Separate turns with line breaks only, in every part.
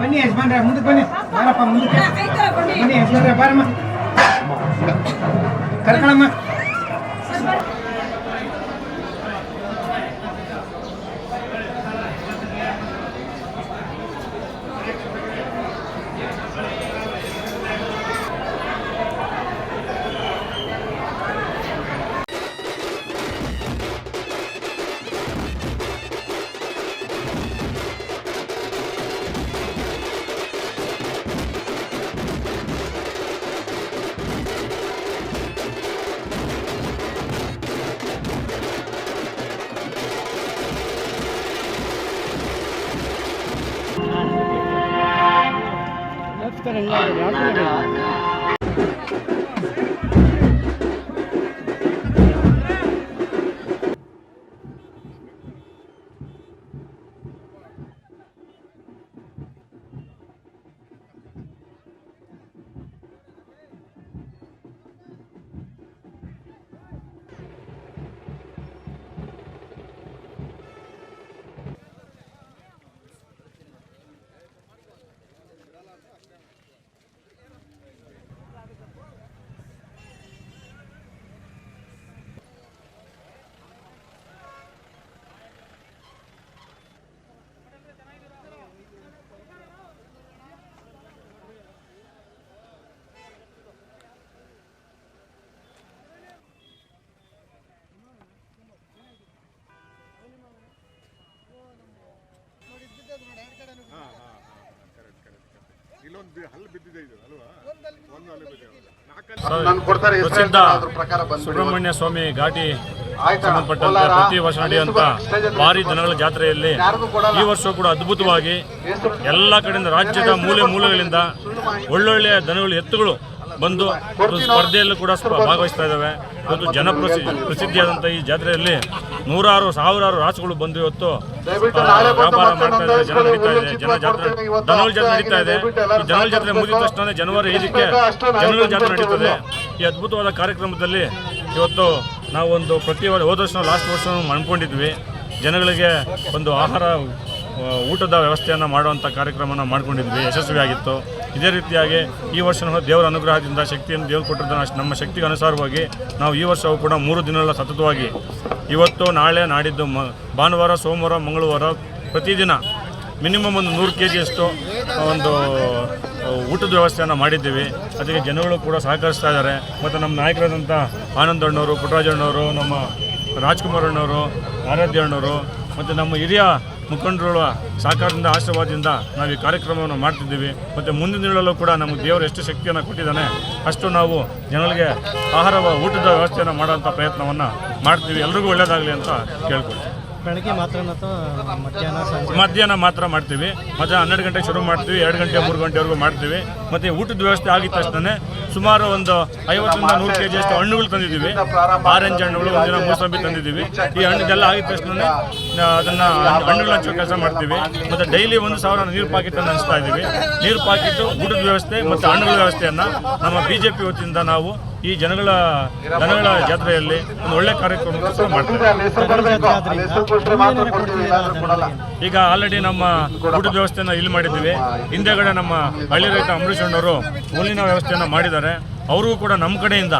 ಬನ್ನಿ ಯಜಮಾನ್ರೆ ಮುಂದಕ್ಕೆ ಬನ್ನಿ ಬಾರಪ್ಪ ಮುಂದಕ್ಕೆ
ಆಯ್ತು ಬನ್ನಿ
ಬನ್ನಿ ಯಜಮಾನ್ರೆ ಬಾರಮ್ಮ ಕರ್ಕೊಳಮ್ಮ 这个是凉快的
ಇಲ್ಲೊಂದು ಹಲ್ಲು ಬಿದ್ದಿದೆ ಇದು ಅಲ್ವಾ? ಒಂದು ಹಲ್ಲು ಬಿದ್ದಿದೆ
ನಾನು ಕೊಡ್ತಾರೆ
ಪ್ರಸಿದ್ಧ. ಸುಬ್ರಹ್ಮಣ್ಯ ಸ್ವಾಮಿ ಘಾಟಿ
ಆಯ್ತಾ?
ಸಂಬಂಧಪಟ್ಟಂತೆ ಪ್ರತಿ ವರ್ಷ ನಡೆಯುವಂತ ಭಾರಿ ದನಗಳ ಜಾತ್ರೆಯಲ್ಲಿ ಈ ವರ್ಷ ಕೂಡ ಅದ್ಭುತವಾಗಿ ಎಲ್ಲ ಕಡೆಯಿಂದ ರಾಜ್ಯದ ಮೂಲೆ ಮೂಲೆಗಳಿಂದ ಒಳ್ಳೊಳ್ಳೆಯ ದನಗಳು ಎತ್ತುಗಳು ಬಂದು ಸ್ಪರ್ಧೆಯಲ್ಲೂ ಕೂಡ ಭಾಗವಹಿಸ್ತಾ ಇದ್ದಾವೆ ಇವತ್ತು ಜನಪ್ರಸಿ ಪ್ರಸಿದ್ಧಿಯಾದಂಥ ಈ ಜಾತ್ರೆಯಲ್ಲಿ ನೂರಾರು ಸಾವಿರಾರು ರಾಸುಗಳು ಬಂದು ಇವತ್ತು ವ್ಯಾಪಾರ ಮಾಡ್ತಾ ಇದೆ ಜನ ನಡೀತಾ ಇದೆ. ಜನ ಜಾತ್ರೆ ಧನೋಲ್ ಜಾತ್ರೆ ನಡೀತಾ ಇದೆ. ಈ ಧನೋಲ್ ಜಾತ್ರೆ ಮುಗಿದ ತಕ್ಷಣ ಜನವರಿ ಐದಕ್ಕೆ ಜನವರಿ ಜಾತ್ರೆ ನಡೀತದೆ. ಈ ಅದ್ಭುತವಾದ ಕಾರ್ಯಕ್ರಮದಲ್ಲಿ ಇವತ್ತು ನಾವು ಒಂದು ಪ್ರತಿ ಹೋದ ವರ್ಷ ಲಾಸ್ಟ್ ವರ್ಷ ಮಾಡ್ಕೊಂಡಿದ್ವಿ ಜನಗಳಿಗೆ ಒಂದು ಆಹಾರ ಊಟದ ವ್ಯವಸ್ಥೆಯನ್ನು ಮಾಡುವಂಥ ಕಾರ್ಯಕ್ರಮನ ಮಾಡ್ಕೊಂಡಿದ್ವಿ. ಯಶಸ್ವಿಯಾಗಿತ್ತು. ಇದೇ ರೀತಿಯಾಗಿ ಈ ವರ್ಷ ದೇವರ ಅನುಗ್ರಹದಿಂದ, ಶಕ್ತಿಯನ್ನು ದೇವರು ಅಷ್ಟು ನಮ್ಮ ಶಕ್ತಿಗೆ ಅನುಸಾರವಾಗಿ ನಾವು ಈ ವರ್ಷವೂ ಕೂಡ ಮೂರು ದಿನಗಳ ಸತತವಾಗಿ ಇವತ್ತು, ನಾಳೆ, ನಾಡಿದ್ದು ಮ, ಭಾನುವಾರ, ಸೋಮವಾರ, ಮಂಗಳವಾರ ಪ್ರತಿದಿನ ಮಿನಿಮಮ್ ಒಂದು ನೂರು ಕೆ ಜಿಯಷ್ಟು ಒಂದು ಊಟದ ವ್ಯವಸ್ಥೆಯನ್ನು ಮಾಡಿದ್ದೀವಿ. ಅದಕ್ಕೆ ಜನಗಳು ಕೂಡ ಸಹಕರಿಸ್ತಾ ಇದ್ದಾರೆ. ಮತ್ತು ನಮ್ಮ ನಾಯಕರಾದಂಥ ಆನಂದ್ ಅಣ್ಣವರು, ನಮ್ಮ ರಾಜ್ಕುಮಾರ್ ಅಣ್ಣವರು, ಆರಾಧ್ಯ ಅಣ್ಣವರು, ಮತ್ತು ನಮ್ಮ ಹಿರಿಯ ಮುಖಂಡರುಗಳ ಸಹಕಾರದಿಂದ, ಆಶೀರ್ವಾದದಿಂದ ನಾವು ಈ ಕಾರ್ಯಕ್ರಮವನ್ನು ಮಾಡ್ತಿದ್ದೀವಿ. ಮತ್ತು ಮುಂದಿನ ದಿನಗಳಲ್ಲೂ ಕೂಡ ನಮಗೆ ದೇವರು ಎಷ್ಟು ಶಕ್ತಿಯನ್ನು ಕೊಟ್ಟಿದ್ದಾನೆ, ಅಷ್ಟು ನಾವು ಜನಗಳಿಗೆ ಆಹಾರ ಊಟದ ವ್ಯವಸ್ಥೆಯನ್ನು ಮಾಡೋಂಥ ಪ್ರಯತ್ನವನ್ನು ಮಾಡ್ತೀವಿ. ಎಲ್ರಿಗೂ ಒಳ್ಳೆಯದಾಗಲಿ ಅಂತ ಕೇಳ್ಕೊಳ್ತೀವಿ
ಬೆಳಗ್ಗೆ ಮಾತ್ರ ಮಧ್ಯಾಹ್ನ
ಮಾತ್ರ ಮಾಡ್ತೀವಿ. ಮಧ್ಯಾಹ್ನ ಹನ್ನೆರಡು ಗಂಟೆಗೆ ಶುರು ಮಾಡ್ತೀವಿ, ಎರಡು ಗಂಟೆ, ಮೂರು ಗಂಟೆವರೆಗೂ ಮಾಡ್ತೀವಿ. ಮತ್ತು ಊಟದ ವ್ಯವಸ್ಥೆ ಆಗಿದ ತಕ್ಷಣ ಸುಮಾರು ಒಂದು ಐವತ್ತರಿಂದ ನೂರು ಕೆ ಜಿಯಷ್ಟು ಹಣ್ಣುಗಳು ತಂದಿದ್ದೀವಿ. ಆರೆಂಜ್ ಹಣ್ಣುಗಳು, ಒಂದಿನ ಮೂಸಂಬಿ ತಂದಿದ್ದೀವಿ. ಈ ಹಣ್ಣುದೆಲ್ಲ ಆಗಿದ ತಕ್ಷಣ ಅದನ್ನು ಹಣ್ಣುಗಳು ಹಂಚೋ ಕೆಲಸ ಮಾಡ್ತೀವಿ. ಮತ್ತು ಡೈಲಿ ಒಂದು ಸಾವಿರ ನೀರು ಪಾಕೆಟನ್ನು ಹಂಚ್ತಾ ಇದ್ದೀವಿ. ನೀರು ಪಾಕೆಟ್ ಊಟದ ವ್ಯವಸ್ಥೆ ಮತ್ತು ಹಣ್ಣುಗಳ ವ್ಯವಸ್ಥೆಯನ್ನು ನಮ್ಮ ಬಿ ಜೆ ಪಿ ವತಿಯಿಂದ ನಾವು ಈ ಜನಗಳ ದನಗಳ ಜಾತ್ರೆಯಲ್ಲಿ ಒಂದು ಒಳ್ಳೆ ಕಾರ್ಯಕ್ರಮ ಈಗ ಆಲ್ರೆಡಿ ನಮ್ಮ ಊಟದ ವ್ಯವಸ್ಥೆಯನ್ನ ಇಲ್ಲಿ ಮಾಡಿದ್ದೀವಿ. ಹಿಂದೆಗಡೆ ನಮ್ಮ ಹಳ್ಳಿ ರೈತ ಅಂಬರೀಷ್ ಅವರು ಹುಲ್ಲಿನ ವ್ಯವಸ್ಥೆಯನ್ನು ಮಾಡಿದ್ದಾರೆ. ಅವರು ಕೂಡ ನಮ್ಮ ಕಡೆಯಿಂದ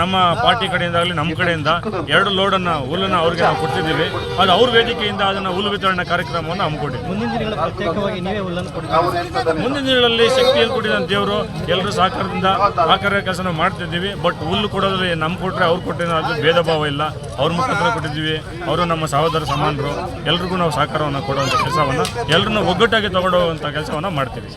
ನಮ್ಮ ಪಾರ್ಟಿ ಕಡೆಯಿಂದಾಗಲಿ ನಮ್ಮ ಕಡೆಯಿಂದ ಎರಡು ಲೋಡನ್ನು ಹುಲ್ಲನ್ನು ಅವ್ರಿಗೆ ನಾವು ಕೊಡ್ತಿದ್ದೀವಿ. ಅದು ಅವ್ರ ವೇದಿಕೆಯಿಂದ ಅದನ್ನು ಹುಲ್ಲು ವಿತರಣೆ ಕಾರ್ಯಕ್ರಮವನ್ನು ಹಮ್ಮಿಕೊಂಡಿದ್ದೀವಿ
ಮುಂದಿನ
ದಿನಗಳಲ್ಲಿ ಶಕ್ತಿ ಕೊಟ್ಟಿದ್ದ ದೇವರು ಎಲ್ಲರೂ ಸಹಕಾರದಿಂದ ಆ ಕಾರ್ಯ ಕೆಲಸನ ಮಾಡ್ತಿದ್ದೀವಿ. ಬಟ್ ಹುಲ್ಲು ಕೊಡೋದ್ರಲ್ಲಿ ನಮ್ಗೆ ಕೊಟ್ಟರೆ ಅವ್ರು ಕೊಟ್ಟಿರೋ ಅದು ಭೇದ ಭಾವ ಇಲ್ಲ. ಅವ್ರ ಮುಖಾಂತರ ಕೊಟ್ಟಿದ್ದೀವಿ. ಅವರು ನಮ್ಮ ಸಹೋದರ ಸಮಾನರು. ಎಲ್ರಿಗೂ ನಾವು ಸಹಕಾರವನ್ನು ಕೊಡುವಂಥ ಕೆಲಸವನ್ನು ಎಲ್ಲರನ್ನೂ ಒಗ್ಗಟ್ಟಾಗಿ ತಗೊಂಡೋಗುವಂಥ ಕೆಲಸವನ್ನು ಮಾಡ್ತೀವಿ.